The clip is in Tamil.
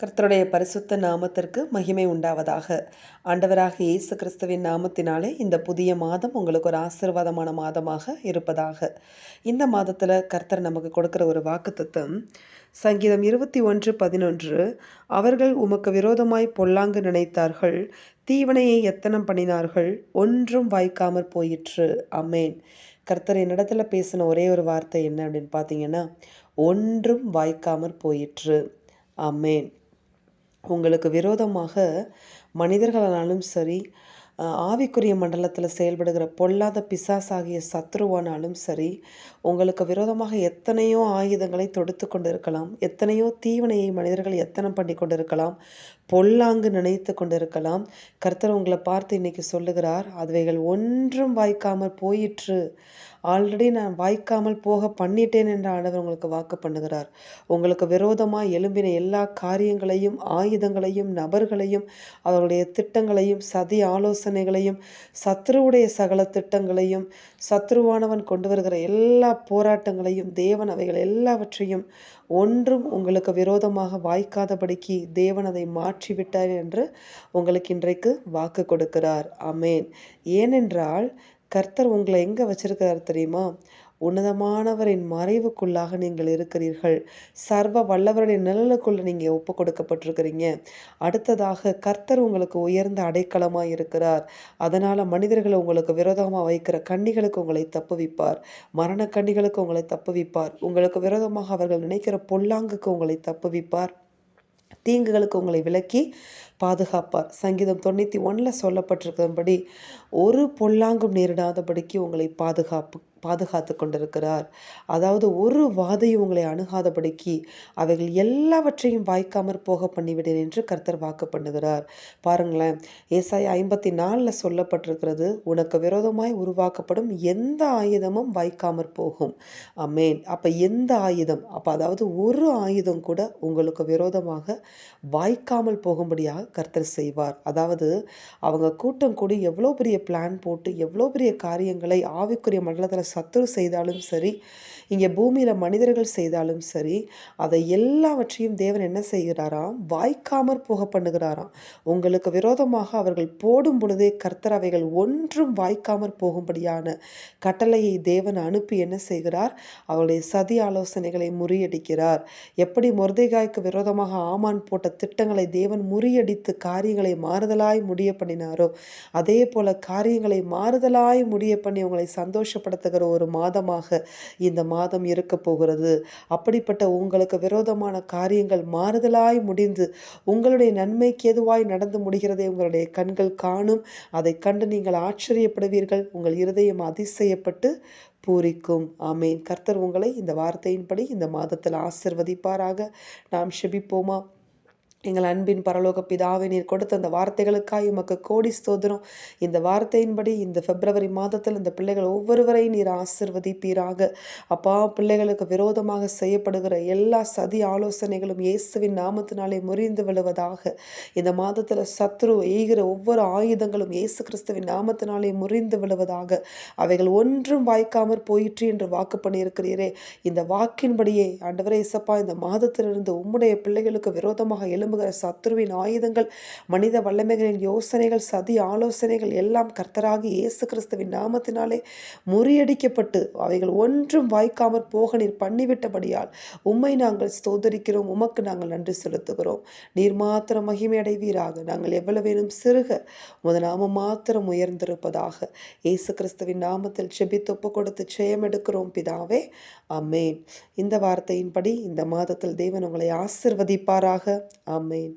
கர்த்தருடைய பரிசுத்த நாமத்திற்கு மகிமை உண்டாவதாக. ஆண்டவராக இயேசு கிறிஸ்துவின் நாமத்தினாலே இந்த புதிய மாதம் உங்களுக்கு ஒரு ஆசீர்வாதமான மாதமாக இருப்பதாக. இந்த மாதத்தில் கர்த்தர் நமக்கு கொடுக்குற ஒரு வாக்குத்தத்தம் சங்கீதம் இருபத்தி ஒன்று பதினொன்று அவர்கள் உமக்கு விரோதமாய் பொல்லாங்கு நினைத்தார்கள் தீவனையை எத்தனம் பண்ணினார்கள் ஒன்றும் வாய்க்காமற் போயிற்று. அம்மேன் கர்த்தர் என்னிடத்துல பேசின ஒரே ஒரு வார்த்தை என்ன அப்படின்னு பார்த்தீங்கன்னா ஒன்றும் வாய்க்காமற் போயிற்று. அம்மேன் உங்களுக்கு விரோதமாக மனிதர்களானாலும் சரி ஆவிக்குரிய மண்டலத்தில் செயல்படுகிற பொல்லாத பிசாசாகிய சத்ருவானாலும் சரி உங்களுக்கு விரோதமாக எத்தனையோ ஆயுதங்களை தொடுத்து கொண்டிருக்கலாம் எத்தனையோ தீவனையை மனிதர்கள் எத்தனை பண்ணி கொண்டிருக்கலாம் பொல்லாங்கு நினைத்து கொண்டிருக்கலாம். கர்த்தர் உங்களை பார்த்து இன்னைக்கு சொல்லுகிறார் அதுவைகள் ஒன்றும் வாய்க்காமல் போயிற்று. ஆல்ரெடி நான் வாய்க்காமல் போக பண்ணிட்டேன் என்ற ஆண்டவர் உங்களுக்கு வாக்கு பண்ணுகிறார். உங்களுக்கு விரோதமாக எழும்பின எல்லா காரியங்களையும் ஆயுதங்களையும் நபர்களையும் அவர்களுடைய திட்டங்களையும் சதி ஆலோசனைகளையும் சத்ருவுடைய சகல திட்டங்களையும் சத்ருவானவன் கொண்டு வருகிற எல்லா போராட்டங்களையும் தேவன் அவைகள் எல்லாவற்றையும் ஒன்றும் உங்களுக்கு விரோதமாக வாய்க்காதபடிக்கு தேவன் அதை மாற்றிவிட்டார் என்று உங்களுக்கு இன்றைக்கு வாக்கு கொடுக்கிறார். அமேன் ஏனென்றால் கர்த்தர் உங்களை எங்கே வச்சிருக்கிறார் தெரியுமா? உன்னதமானவரின் மறைவுக்குள்ளாக நீங்கள் இருக்கிறீர்கள். சர்வ வல்லவருடைய நிழலுக்குள்ள நீங்கள் ஒப்பு கொடுக்கப்பட்டிருக்கிறீங்க அடுத்ததாக கர்த்தர் உங்களுக்கு உயர்ந்த அடைக்கலமாக இருக்கிறார். அதனால் மனிதர்களை உங்களுக்கு விரோதமாக வைக்கிற கண்ணிகளுக்கு உங்களை தப்புவிப்பார். மரண கண்ணிகளுக்கு உங்களை தப்புவிப்பார். உங்களுக்கு விரோதமாக அவர்கள் நினைக்கிற பொல்லாங்குக்கு உங்களை தப்புவிப்பார். தீங்குகளுக்கு உங்களை விலக்கி பாதுகாப்பார். சங்கீதம் தொண்ணூற்றி ஒன்றில் சொல்லப்பட்டிருக்கிறபடி ஒரு பொல்லாங்கும் நேரிடாதபடிக்கு உங்களை பாதுகாப்பு பாதுகாத்து கொண்டிருக்கிறார். அதாவது ஒரு வாதையும் உங்களை அணுகாதபடிக்கு அவைகள் எல்லாவற்றையும் வாய்க்காமற் போக பண்ணிவிடேன் என்று கர்த்தர் வாக்கு பண்ணுகிறார். பாருங்களேன் ஏசாய் ஐம்பத்தி நாலில் சொல்லப்பட்டிருக்கிறது உனக்கு விரோதமாய் உருவாக்கப்படும் எந்த ஆயுதமும் வாய்க்காமற் போகும். அமேன் அப்போ எந்த ஆயுதம்? அப்போ அதாவது ஒரு ஆயுதம் கூட உங்களுக்கு விரோதமாக வாய்க்காமல் போகும்படியாக கர்த்தர் செய்வார். அதாவது அவங்க கூட்டம் கூடி எவ்வளோ பெரிய பிளான் போட்டு எவ்வளோ பெரிய காரியங்களை ஆவிக்குரிய மண்டலத்தில் சத்துரு செய்தாலும் சரி இங்கே பூமியில் மனிதர்கள் செய்தாலும் சரி அதை எல்லாவற்றையும் தேவன் என்ன செய்கிறாராம்? வாய்க்காமற் போக பண்ணுகிறாராம். உங்களுக்கு விரோதமாக அவர்கள் போடும் பொழுதே கர்த்தர் அவைகள் ஒன்றும் வாய்க்காமற் போகும்படியான கட்டளையை தேவன் அனுப்பி என்ன செய்கிறார்? அவருடைய சதி ஆலோசனைகளை முறியடிக்கிறார். எப்படி முருதைகாய்க்கு விரோதமாக ஆமான் போட்ட திட்டங்களை தேவன் முறியடித்து காரியங்களை மாறுதலாய் முடிய பண்ணினாரோ அதே போல காரியங்களை மாறுதலாய் முடிய பண்ணி உங்களை சந்தோஷப்படுத்துகிற ஒரு மாதமாக இந்த மாதம் இருக்க போகிறது. அப்படிப்பட்ட உங்களுக்கு விரோதமான காரியங்கள் மாறுதலாய் முடிந்து உங்களுடைய நன்மைக்கு எதுவாய் நடந்து முடிகிறதை உங்களுடைய கண்கள் காணும். அதை கண்டு நீங்கள் ஆச்சரியப்படுவீர்கள். உங்கள் இருதயம் அதிசயப்பட்டு பூரிக்கும். ஆமேன். கர்த்தர் உங்களை இந்த வார்த்தையின்படி இந்த மாதத்தில் ஆசிர்வதிப்பாராக. நாம் ஷெபிப்போமா எங்கள் அன்பின் பரலோக பிதாவை நீர் கொடுத்த அந்த வார்த்தைகளுக்காக உமக்கு கோடி ஸ்தோதிரம் இந்த வார்த்தையின்படி இந்த பிப்ரவரி மாதத்தில் இந்த பிள்ளைகள் ஒவ்வொருவரையும் நீர் ஆசிர்வதிப்பீராக. அப்பா பிள்ளைகளுக்கு விரோதமாக செய்யப்படுகிற எல்லா சதி ஆலோசனைகளும் இயேசுவின் நாமத்தினாலே முறிந்து விழுவதாக. இந்த மாதத்தில் சத்ரு எய்கிற ஒவ்வொரு ஆயுதங்களும் இயேசு கிறிஸ்துவின் நாமத்தினாலே முறிந்து விழுவதாக. அவைகள் ஒன்றும் வாய்க்காமற் போயிற்று என்று வாக்கு பண்ணியிருக்கிறீரே. இந்த வாக்கின்படியே ஆண்டவரே இசப்பா இந்த மாதத்திலிருந்து உம்முடைய பிள்ளைகளுக்கு விரோதமாக எலும்பு எழும்புகிற சத்ருவின் ஆயுதங்கள் மனித வல்லமைகளின் யோசனைகள் சதி ஆலோசனைகள் எல்லாம் கர்த்தராகி இயேசு கிறிஸ்துவின் நாமத்தினாலே முறியடிக்கப்பட்டு அவைகள் ஒன்றும் வாய்க்காமற் போக நீர் பண்ணிவிட்டபடியால் உம்மை நாங்கள் ஸ்தோதரிக்கிறோம் உமக்கு நாங்கள் நன்றி செலுத்துகிறோம். நீர் மாத்திரம் மகிமை அடைவீராக நாங்கள் எவ்வளவேனும் சிறுக உமது நாம மாத்திரம் உயர்ந்திருப்பதாக இயேசு கிறிஸ்துவின் நாமத்தில் செபித்து ஒப்பு கொடுத்து ஜெயம் எடுக்கிறோம் பிதாவே. அம்மேன் இந்த வார்த்தையின்படி இந்த மாதத்தில் தேவன் உங்களை ஆசிர்வதிப்பாராக. ஆமேன்